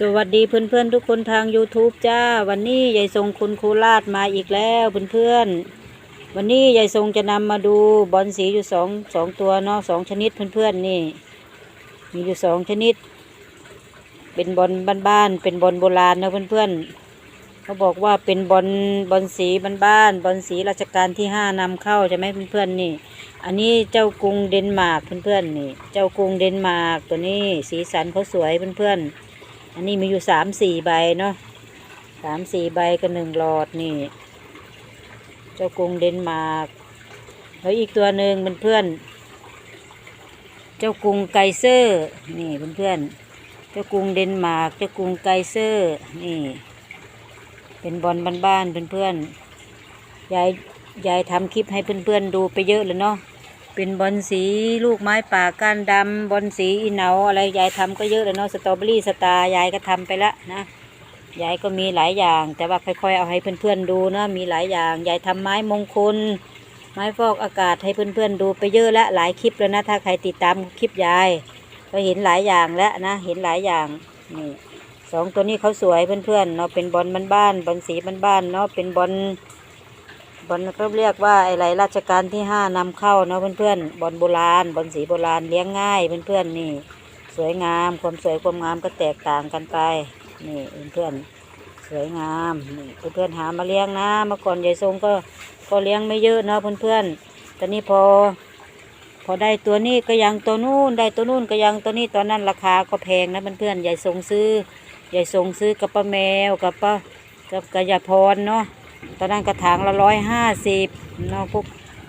สวัสดีเพื่อนๆทุกคนทาง YouTube จ้า วันนี้ยายทรงคุณโคราชมาอีกแล้วเพื่อนๆวันนี้ยายทรงจะนำมาดูบอลสีอยู่สองสองตัวเนาะสองชนิดเพื่อนๆนี่ มีอยู่สองชนิด เป็นบอลบ้านๆเป็นบอลโบราณนะเพื่อนๆเขาบอกว่าเป็นบอลบอลสีบ้านๆบอลสีราชการที่ห้านำเข้าใช่ไหมเพื่อนๆนี่ อันนี้เจ้ากรุงเดนมาร์กเพื่อนๆนี่ เจ้ากรุงเดนมาร์กตัวนี้สีสันเขาสวยเพื่อนๆ อันนี้มีอยู่สามสี่ใบเนาะสามสี่ใบกับหนึ่งหลอดนี่ เจ้ากรุงเดนมาร์กแล้วอีกตัวหนึ่งเพื่อนเจ้ากรุงไกเซอร์นี่เพื่อนเจ้ากรุงเดนมาร์กเจ้ากรุงไกเซอร์นี่ เป็นบอลบ้านๆเพื่อนๆยายยายทำคลิปให้เพื่อนๆดูไปเยอะเลยเนาะ เป็นบอลสีลูกไม้ป่าก้านดำบอลสีอีเนาอะไรยายทำก็เยอะเลยเนาะสตรอเบอรี่สตาร์ยายก็ทำไปละนะยายก็มีหลายอย่าง แต่ว่าค่อยๆเอาให้เพื่อนๆดูนะมีหลายอย่างยายทำไม้มงคล ไม้ฟอกอากาศให้เพื่อนๆดูไปเยอะและหลายคลิปแล้วนะถ้าใครติดตามคลิปยาย ก็เห็นหลายอย่างแล้วนะเห็นหลายอย่างนี่สองตัวนี้เขาสวยเพื่อนๆเนาะเป็นบอลบ้านๆบอลสีบ้านๆเนาะเป็นบอล บอลเขาเรียกว่าอะไรราชการที่ห้านำเข้าเนาะเพื่อนๆบอลโบราณบอลสีโบราณเลี้ยงง่ายเพื่อนๆนี่ สวยงามความสวยความงามก็แตกต่างกันไปนี่เพื่อนๆสวยงามนี่เพื่อนๆหามาเลี้ยงนะเมื่อก่อนยายทรงก็ก็เลี้ยงไม่เยอะเนาะเพื่อนๆตอนนี้พอ พอได้ตัวนี้ก็ยังตัวนู้นได้ตัวนู้นก็ยังตัวนี้ตอนนั้นราคาก็แพงนะเพื่อนๆยายทรงซื้อยายทรงซื้อกับป้าแมวกับป้ากับกระยาพรเนาะ ตอนนั้นกระถางละร้อยห้าสิบเนาะพวก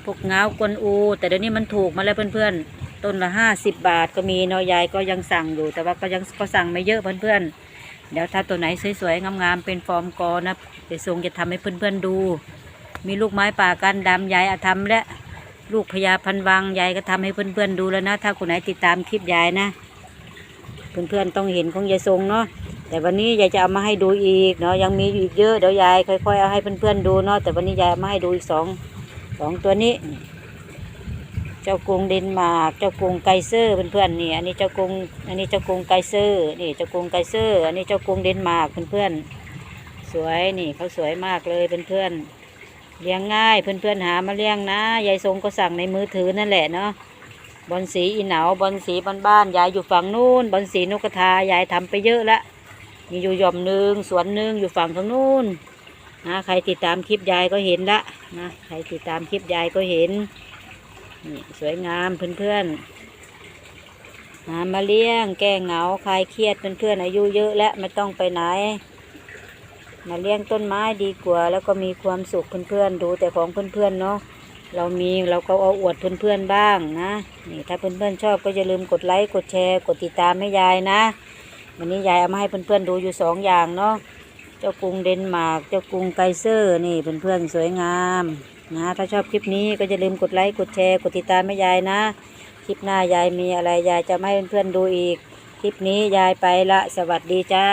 พวกเงากวนอู แต่เดี๋ยวนี้มันถูกมาแล้วเพื่อนๆ ต้นละห้าสิบบาทก็มีเนาะยายก็ยังสั่งอยู่ แต่ว่าก็ยังก็สั่งไม่เยอะเพื่อนๆ เดี๋ยวถ้าตัวไหนสวยๆงามๆเป็นฟอร์มกอนะเดี๋ยวทรงจะทำให้เพื่อนๆดู มีลูกไม้ป่ากันดำยายอาทำและลูกพญาพันวังยายก็ทำให้เพื่อนๆดูแล้วนะ ถ้าคนไหนติดตามคลิปยายนะ เพื่อนๆต้องเห็นของยายทรงเนาะ แต่วันนี้ยายจะเอามาให้ดูอีกเนาะยังมีอยู่อีกเยอะเดี๋ยวยายค่อยๆเอาให้เพื่อนๆดูเนาะแต่วันนี้ยายามาให้ดูอีกสองสองตัวนี้ เจ้ากรุงเดนมาร์กเจ้ากรุงไกเซอร์เพื่อนๆนี่อันนี้เจ้ากรุงอันนี้เจ้ากรุงไกเซอร์นี่เจ้ากรุงไกเซอร์อันนี้เจ้ากรุงเดนมาร์กเพื่อนๆสวยนี่เขาสวยมากเลยเพื่อนๆเลี้ยงง่ายเพื่อนๆหามาเลี้ยงนะยายทรงก็สั่งในมือถือนั่นแหละเนาะบอลสีอีเหนาบอลสีบ้านๆยายอยู่ฝั่งนู้นบอลสีนกกระทายายทำไปเยอะและ มีอยู่หย่อมหนึ่งสวนหนึ่งอยู่ฝั่งทางนู้นนะใครติดตามคลิปยายก็เห็นละนะใครติดตามคลิปยายก็เห็นนี่สวยงามเพื่อนๆหามาเลี้ยงแก้เหงาคลายเครียดเพื่อนๆอายุเยอะแล้วไม่ต้องไปไหนมาเลี้ยงต้นไม้ดีกว่า แล้วก็มีความสุขเพื่อนๆดูแต่ของเพื่อนๆเนาะเรามีเราก็เอาอวดเพื่อนๆบ้างนะนี่ถ้าเพื่อนๆชอบก็อย่าลืมกดไลค์กดแชร์ กดติดตามให้ยายนะ วันนี้ยายเอามาให้เพื่อนๆดูอยู่สองอย่างเนาะเจ้ากรุงเดนมาร์กเจ้ากรุงไกเซอร์นี่เพื่อนๆสวยงามนะถ้าชอบคลิปนี้ก็อย่าลืมกดไลค์กดแชร์กดติดตามแม่ยายนะ คลิปหน้ายายมีอะไรยายจะมาให้เพื่อนๆดูอีก คลิปนี้ยายไปละสวัสดีจ้า